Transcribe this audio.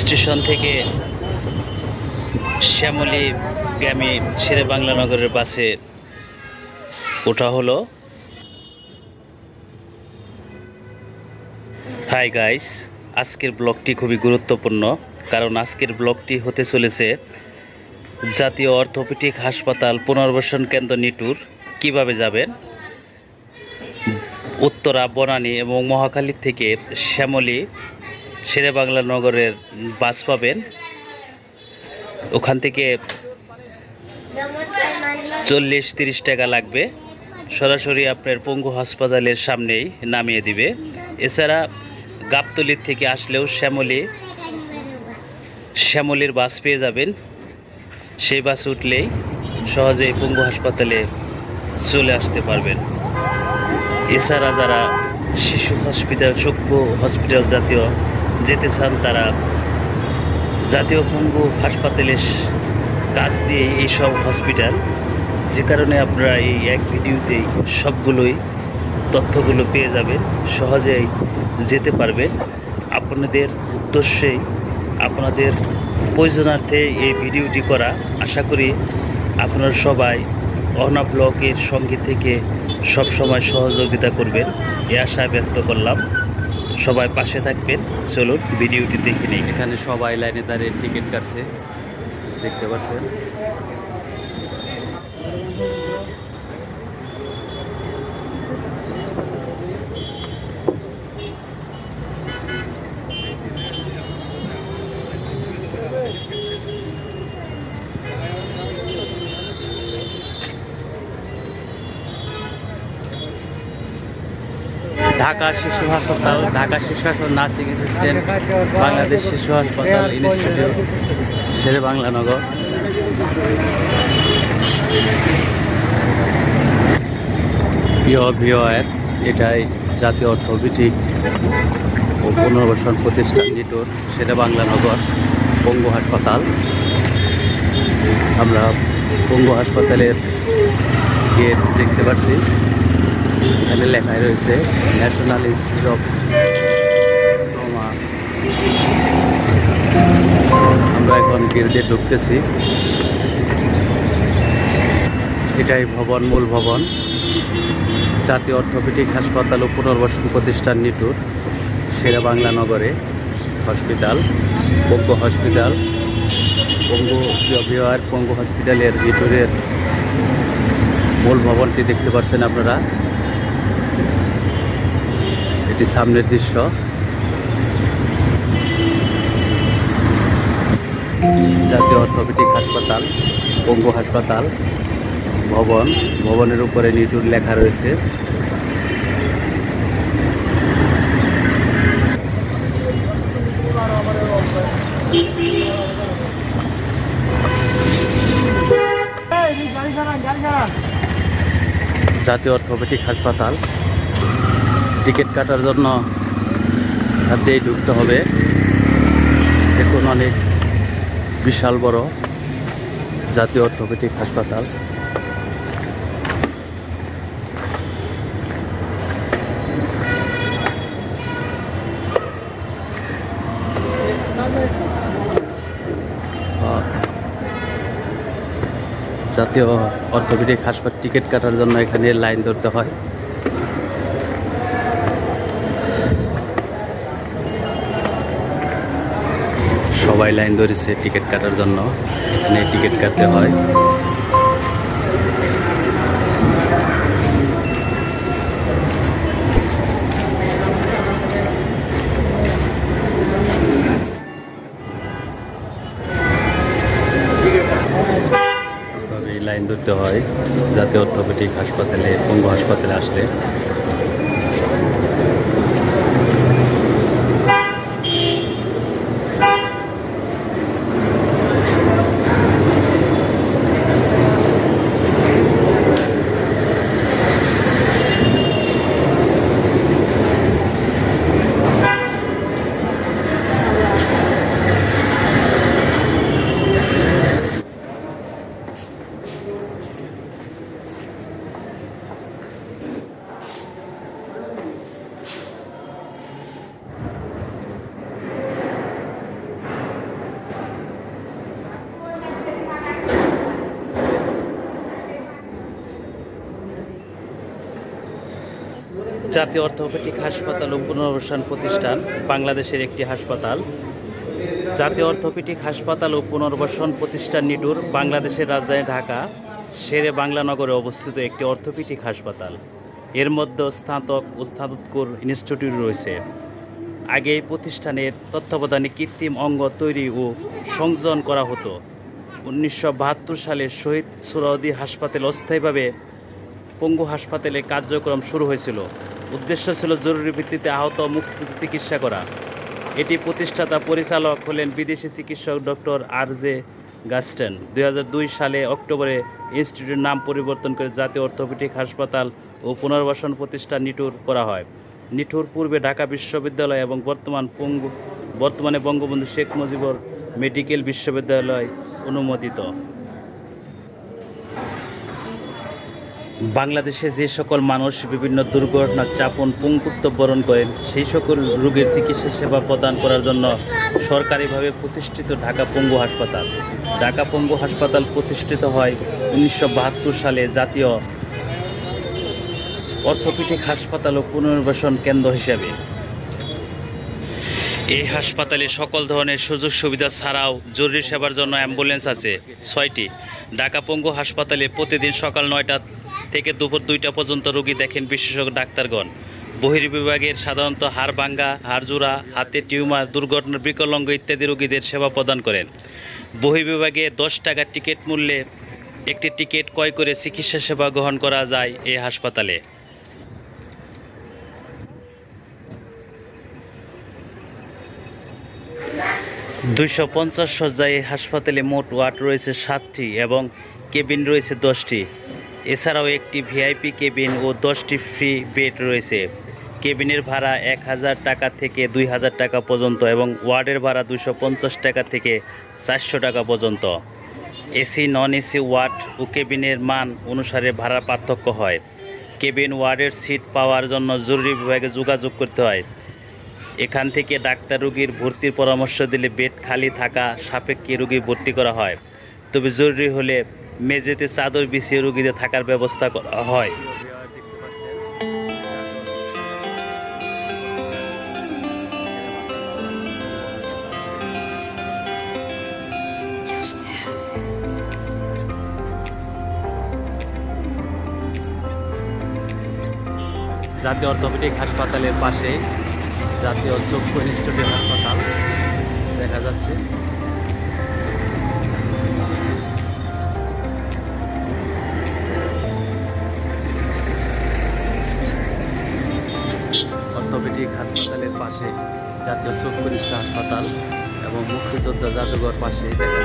Station থেকে শ্যামলী গ্রামে শেরে বাংলা নগরের বাসে ওঠা হলো। হাই গাইস আজকের ব্লগটি খুবই গুরুত্বপূর্ণ, কারণ আজকের ব্লগটি হতে চলেছে জাতীয় অর্থোপেডিক হাসপাতাল পুনর্বাসন কেন্দ্র নিটুর, কীভাবে যাবেন? উত্তরা, বনানী এবং মহাখালী থেকে শ্যামলী শেরে বাংলা নগরের বাস পাবেন। ওখান থেকে চল্লিশ তিরিশ টাকা লাগবে। সরাসরি আপনার পঙ্গু হাসপাতালের সামনেই নামিয়ে দিবে। এছাড়া গাবতলির থেকে আসলেও শ্যামলী, শ্যামলীর বাস পেয়ে যাবেন। সেই বাস উঠলেই সহজেই পঙ্গু হাসপাতালে চলে আসতে পারবেন। এছাড়া যারা শিশু হসপিটাল চক্ষু হসপিটাল জাতীয় যেতে চান তারা। জাতীয় পঙ্গু হাসপাতালের কাজ দিয়ে এইসব হসপিটাল, যে কারণে আপনারা এই এক ভিডিওতেই সবগুলোই তথ্যগুলো পেয়ে যাবেন, সহজেই যেতে পারবেন। আপনাদের উদ্দেশ্যেই আপনাদের প্রয়োজনার্থে এই ভিডিওটি করা। আশা করি আপনারা সবাই অহনা ব্লকের সঙ্গে থেকে সব সময় সহযোগিতা করবেন এ আশা ব্যক্ত করলাম। সবাই পাশে থাকবেন। চলুন, ভিডিওটি দেখে নিই। এখানে সবাই লাইনে দাঁড়িয়ে টিকিট কাটছে। দেখতে পাচ্ছেন? ঢাকা শিশু হাসপাতাল, ঢাকা শিশু হাসপাতাল, নার্সিং অ্যাসিস্ট্যান্ট, বাংলাদেশ শিশু হাসপাতাল ইনস্টিটিউট, শেরে বাংলা নগর। এটাই জাতীয় অর্থোপেডিক ও পুনর্বাসন প্রতিষ্ঠান যেটুর সেটা বাংলা নগর পঙ্গু হাসপাতাল। আমরা পঙ্গু হাসপাতালের গেট দেখতে পাচ্ছি। এখানে লেখাই রয়েছে ন্যাশনাল ইনস্টিটিউট অফ আমরা এখন গেটে ঢুকতেছি। এটাই ভবন, মূল ভবন। জাতীয় অর্থোপেডিক হাসপাতাল ও পুনর্বাসন প্রতিষ্ঠান নিটুর, সেরা বাংলা নগরে হসপিটাল পঙ্গু হসপিটাল পঙ্গু বিহার পঙ্গু হসপিটালের নিটুরের মূল ভবনটি দেখতে পাচ্ছেন আপনারা। এটি সামনের দৃশ্য। জাতীয় অর্থোপেডিক হাসপাতাল, পঙ্গু হাসপাতাল, ভবন। ভবনের উপরে নিটুর লেখা রয়েছে। জাতীয় অর্থোপেডিক হাসপাতাল টিকিট কাটার জন্য হাত দিয়েই ঢুকতে হবে। দেখুন অনেক বিশাল বড় জাতীয় অর্থোপেডিক হাসপাতাল। জাতীয় অর্থোপেডিক হাসপাতাল টিকিট কাটার জন্য এখানে লাইন ধরতে হয়। সবাই লাইন ধরেছে টিকিট কাটার জন্য। এখানে টিকিট কাটতে হয়। লাইন ধরতে হয় জাতীয় অর্থোপেডিক হাসপাতালে, পঙ্গু হাসপাতালে আসলে। জাতীয় অর্থোপেডিক হাসপাতাল ও পুনর্বাসন প্রতিষ্ঠান বাংলাদেশের একটি হাসপাতাল। জাতীয় অর্থোপেডিক হাসপাতাল ও পুনর্বাসন প্রতিষ্ঠান নিটুর বাংলাদেশের রাজধানী ঢাকা, শেরে বাংলা নগরে অবস্থিত একটি অর্থোপেডিক হাসপাতাল। এর মধ্যে স্নাতক ও স্নাতকোত্তর ইনস্টিটিউট রয়েছে। আগে এই প্রতিষ্ঠানের তত্ত্বাবধানে কৃত্রিম অঙ্গ তৈরি ও সংযোজন করা হতো। উনিশশো বাহাত্তর সালে শহীদ সুরাউদ্দি হাসপাতাল অস্থায়ীভাবে পঙ্গু হাসপাতালে কার্যক্রম শুরু হয়েছিল। উদ্দেশ্য ছিল জরুরি ভিত্তিতে আহত মুক্ত চিকিৎসা করা। এটি প্রতিষ্ঠাতা পরিচালক হলেন বিদেশি চিকিৎসক ডক্টর আর জে গাস্টেন। দুই সালে অক্টোবরে ইনস্টিটিউটের নাম পরিবর্তন করে জাতীয় অর্থোপেডিক হাসপাতাল ও পুনর্বাসন প্রতিষ্ঠান নিটুর করা হয়। নিঠুর পূর্বে ঢাকা বিশ্ববিদ্যালয় এবং বর্তমান পঙ্গু বর্তমানে বঙ্গবন্ধু শেখ মুজিবুর মেডিকেল বিশ্ববিদ্যালয় অনুমোদিত। বাংলাদেশে যে সকল মানুষ বিভিন্ন দুর্ঘটনার চাপন পঙ্গুত্ব বরণ করেন, সেই সকল রোগীর চিকিৎসা সেবা প্রদান করার জন্য সরকারিভাবে প্রতিষ্ঠিত ঢাকা পঙ্গু হাসপাতাল। ঢাকা পঙ্গু হাসপাতাল প্রতিষ্ঠিত হয় উনিশশো বাহাত্তর সালে জাতীয় অর্থোপেডিক হাসপাতাল ও পুনর্বাসন কেন্দ্র হিসাবে। এই হাসপাতালে সকল ধরনের সুযোগ সুবিধা ছাড়াও জরুরি সেবার জন্য অ্যাম্বুলেন্স আছে ছয়টি। ঢাকা পঙ্গু হাসপাতালে প্রতিদিন সকাল নয়টা থেকে দুপুর দুইটা পর্যন্ত রোগী দেখেন বিশেষজ্ঞ ডাক্তারগণ। বহির্বিভাগের সাধারণত হাড় ভাঙ্গা হাড়জোড়া হাতে টিউমার দুর্ঘটনা বিকলাঙ্গ ইত্যাদি রোগীদের সেবা প্রদান করেন। বহির্বিভাগে দশ টাকার টিকিট মূল্যে একটি টিকিট ক্রয় করে চিকিৎসা সেবা গ্রহণ করা যায় এই হাসপাতালে। দুইশো পঞ্চাশ শয্যায় হাসপাতালে মোট ওয়ার্ড রয়েছে সাতটি এবং কেবিন রয়েছে দশটি। এছাড়াও একটি ভিআইপি কেবিন ও দশটি ফ্রি বেড রয়েছে। কেবিনের ভাড়া এক হাজার টাকা থেকে দুই হাজার টাকা পর্যন্ত এবং ওয়ার্ডের ভাড়া দুশো পঞ্চাশ টাকা থেকে চারশো টাকা পর্যন্ত। এসি নন এসি ওয়ার্ড ও কেবিনের মান অনুসারে ভাড়া পার্থক্য হয়। কেবিন ওয়ার্ডের সিট পাওয়ার জন্য জরুরি বিভাগে যোগাযোগ করতে হয়। এখান থেকে ডাক্তার রুগীর ভর্তির পরামর্শ দিলে বেড খালি থাকা সাপেক্ষে রোগী ভর্তি করা হয়। তবে জরুরি হলে মেঝেতে চাদর বিছিয়ে রোগীদের থাকার ব্যবস্থা করা হয়। জাতীয় অর্থোপেডিক হাসপাতালের পাশে জাতীয় চক্ষু ইনস্টিটিউট হাসপাতাল দেখা যাচ্ছে। জাদুঘর পাশে। দেখা